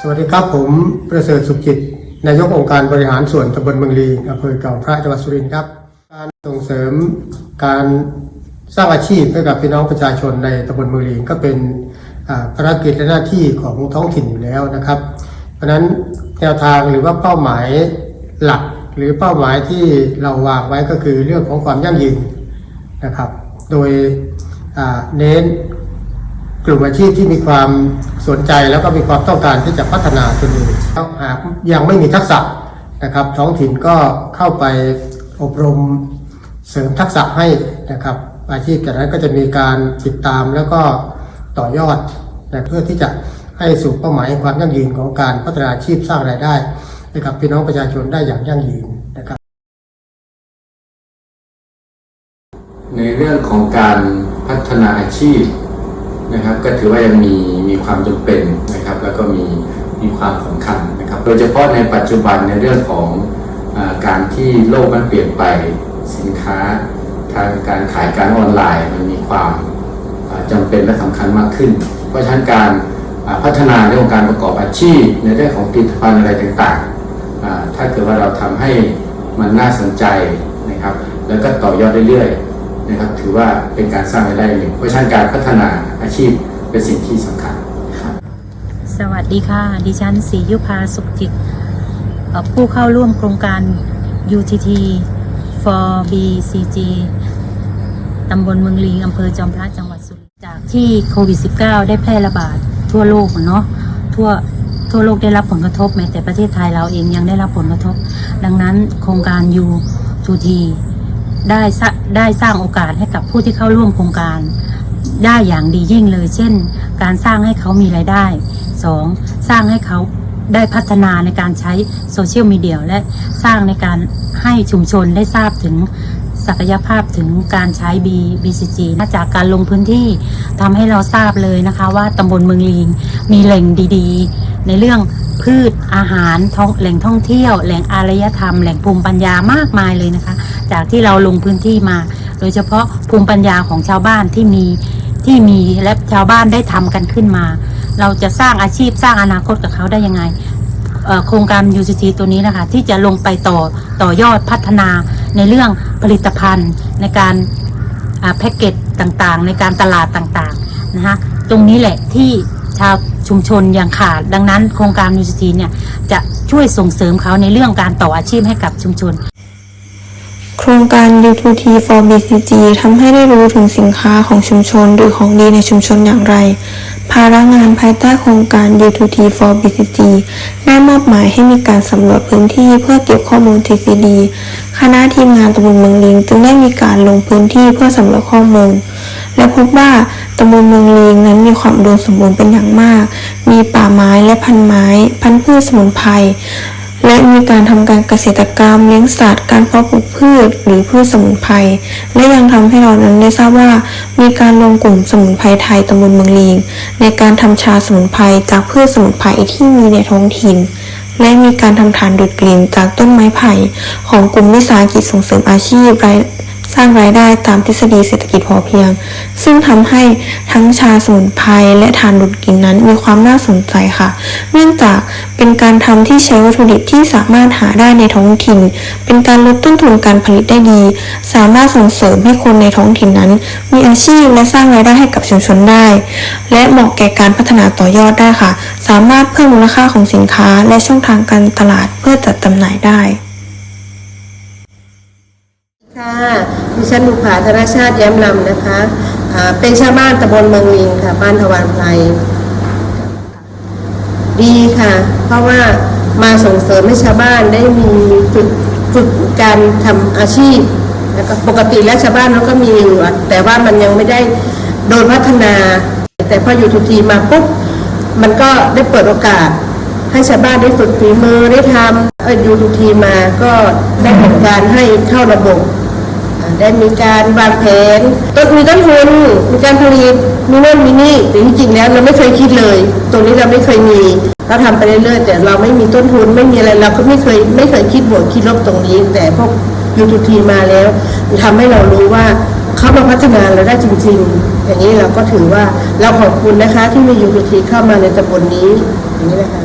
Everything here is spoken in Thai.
สวัสดีครับผมประเสริฐสุขจิต นายกองค์การบริหารส่วนตำบลเมืองลีอำเภอเก่าพระจังหวัดสุรินทร์ครับการส่งเสริมการสร้างอาชีพให้กับพี่น้องประชาชนในตำบลเมืองลีก็เป็นภารกิจและหน้าที่ของท้องถิ่นอยู่แล้วนะครับ เพราะฉะนั้นแนวทางหรือว่าเป้าหมายหลักหรือเป้าหมายที่เราวางไว้ก็คือเรื่องของความยั่งยืนนะครับ โดยเน้น กลุ่มอาชีพที่มีความสนใจแล้วก็มีความต้องการที่จะพัฒนาตนเองแล้วหากยังไม่มีทักษะนะครับท้องถิ่นก็เข้าไปอบรมเสริมทักษะให้นะครับอาชีพจากนั้นก็จะมีการติดตามแล้วก็ต่อยอดนะเพื่อที่จะให้สู่เป้าหมายความยั่งยืนของการพัฒนาอาชีพสร้างรายได้ให้กับพี่น้องประชาชนได้อย่างยั่งยืนนะครับ ในเรื่องของการพัฒนาอาชีพ นะครับ ก็ถือว่ายังมีมีความจำเป็นนะครับ แล้วก็มีมีความสำคัญนะครับ โดยเฉพาะในปัจจุบันในเรื่องของอการที่โลกมันเปลี่ยนไปสินค้าทางการขายการออนไลน์มันมีความอ่าจำเป็นและสำคัญมากขึ้น เพราะฉะนั้นการพัฒนาเรื่องของการประกอบอาชีพ ในเรื่องของผลิตภัณฑ์อะไรต่างๆ ถ้าเกิดว่าเราทำให้มันน่าสนใจนะครับ แล้วก็ต่อยอดเรื่อยๆ นะครับถือว่าเป็นการสร้างรายได้หนึ่งเพราะฉะนั้นการพัฒนาอาชีพเป็นสิ่งที่สำคัญสวัสดีค่ะ ดิฉันศรียุพาสุขจิต ผู้เข้าร่วมโครงการ UTT for BCG ตำบลเมืองลีอำเภอจอมพระจังหวัดสุรินทร์จากที่โควิด -19 ได้แพร่ระบาดทั่วโลกเนาะทั่วทั่วโลกได้รับผลกระทบแม้แต่ประเทศไทยเราเองยังได้รับผลกระทบ ดังนั้นโครงการ U2T ได้ได้สร้างโอกาสให้กับผู้ที่เข้าร่วมโครงการ ได้อย่างดียิ่งเลย เช่น การสร้างให้เขามีรายได้ 2. สร้างให้เขาได้พัฒนาในการใช้โซเชียลมีเดียและสร้างในการให้ชุมชนได้ทราบถึงศักยภาพถึงการใช้ B BCG นะจากการลงพื้นที่ทำให้เราทราบเลยนะคะว่าตำบลเมืองลีงมีแหล่งดีๆ ในเรื่องพืชอาหารท้องแหล่งท่องเที่ยว แหล่งอารยธรรม แหล่งภูมิปัญญามากมายเลยนะคะ จากที่เราลงพื้นที่มา โดยเฉพาะภูมิปัญญาของชาวบ้านที่มีที่มีและชาวบ้านได้ทำกันขึ้นมา เราจะสร้างอาชีพสร้างอนาคตกับเขาได้ยังไงโครงการ UCT ตัวนี้นะคะที่จะลงไปต่อต่อยอดพัฒนาในเรื่องผลิตภัณฑ์ ในการแพ็กเกจต่างๆ ในการตลาดต่างๆนะคะตรงนี้แหละที่ชาวชุมชนยังขาดดังนั้นโครงการ UCT เนี่ยจะช่วยส่งเสริมเขาในเรื่องการต่ออาชีพให้กับชุมชน โครงการ U2T for BCG ทำให้ได้รู้ถึงสินค้าของชุมชนหรือของดีในชุมชนอย่างไร ภาระงานภายใต้โครงการ U2T for BCG ได้มอบหมายให้มีการสำรวจพื้นที่เพื่อเก็บข้อมูล TCD คณะทีมงานตำบลเมืองลิง จึงได้มีการลงพื้นที่เพื่อสำรวจข้อมูล และพบว่าตำบลเมืองลิงนั้นมีความอุดมสมบูรณ์เป็นอย่างมาก มีป่าไม้และพันไม้ พันธุ์พืชสมุนไพร และมีการทำการเกษตรกรรมเลี้ยงสัตว์ การเพาะปลูกพืช หรือพืชสมุนไพรและยังทำให้เรานั้นได้ทราบว่า มีการรวมกลุ่มสมุนไพรไทยตำบลเมืองลีงในการทำชาสมุนไพรจากพืชสมุนไพรที่มีในท้องถิ่น และมีการทำฐานดูดกลิ่นจากต้นไม้ไผ่ของกลุ่มวิสาหกิจส่งเสริมอาชีพราย สร้างรายได้ตามทฤษฎีเศรษฐกิจพอเพียง ซึ่งทำให้ทั้งชาสมุนไพรและฐานดูดกินนั้นมีความน่าสนใจค่ะ เนื่องจากเป็นการทำที่ใช้วัตถุดิบที่สามารถหาได้ในท้องถิ่น เป็นการลดต้นทุนการผลิตได้ดี สามารถส่งเสริมให้คนในท้องถิ่นนั้น มีอาชีพและสร้างรายได้ให้กับชุมชนได้ และเหมาะแก่การพัฒนาต่อยอดได้ค่ะ สามารถเพิ่มมูลค่าของสินค้าและช่องทางการตลาดเพื่อจัดจำหน่ายได้ ดิฉันบุภาธนชาติแย้มนำนะคะอ่าเป็นชาวบ้านตำบลเมืองลิงค่ะ บ้านทวารไพรดีค่ะ เพราะว่ามาส่งเสริมให้ชาวบ้านได้มีฝึกฝึกการทำอาชีพแล้วก็ปกติแล้วชาวบ้านเราก็มีอยู่แต่ว่ามันยังไม่ได้โดนพัฒนา แต่พออยู่ทุกทีมาปุ๊บมันก็ได้เปิดโอกาส ให้ชาวบ้านได้ฝึกฝีมือได้ทำอยู่ทุกทีมาก็ได้ผลการให้เข้าระบบ ได้มีการวางแผนต้นมีต้นทุนมีการผลิตมีโน่นมีนี่แต่ที่จริงแล้วเราไม่เคยคิดเลย ตรงนี้เราไม่เคยมีเราทำไปเรื่อยๆแต่เราไม่มีต้นทุนไม่มีอะไรเราก็ไม่เคยไม่เคยคิดบวกคิดลบตรงนี้ แต่พวกยูทูทีมาแล้วทำให้เรารู้ว่าเขามาพัฒนาเราได้จริง ๆ อย่างนี้เราก็ถือว่าเราขอบคุณนะคะที่มียูทูทีเข้ามาในตำบลนี้อย่างนี้นะคะ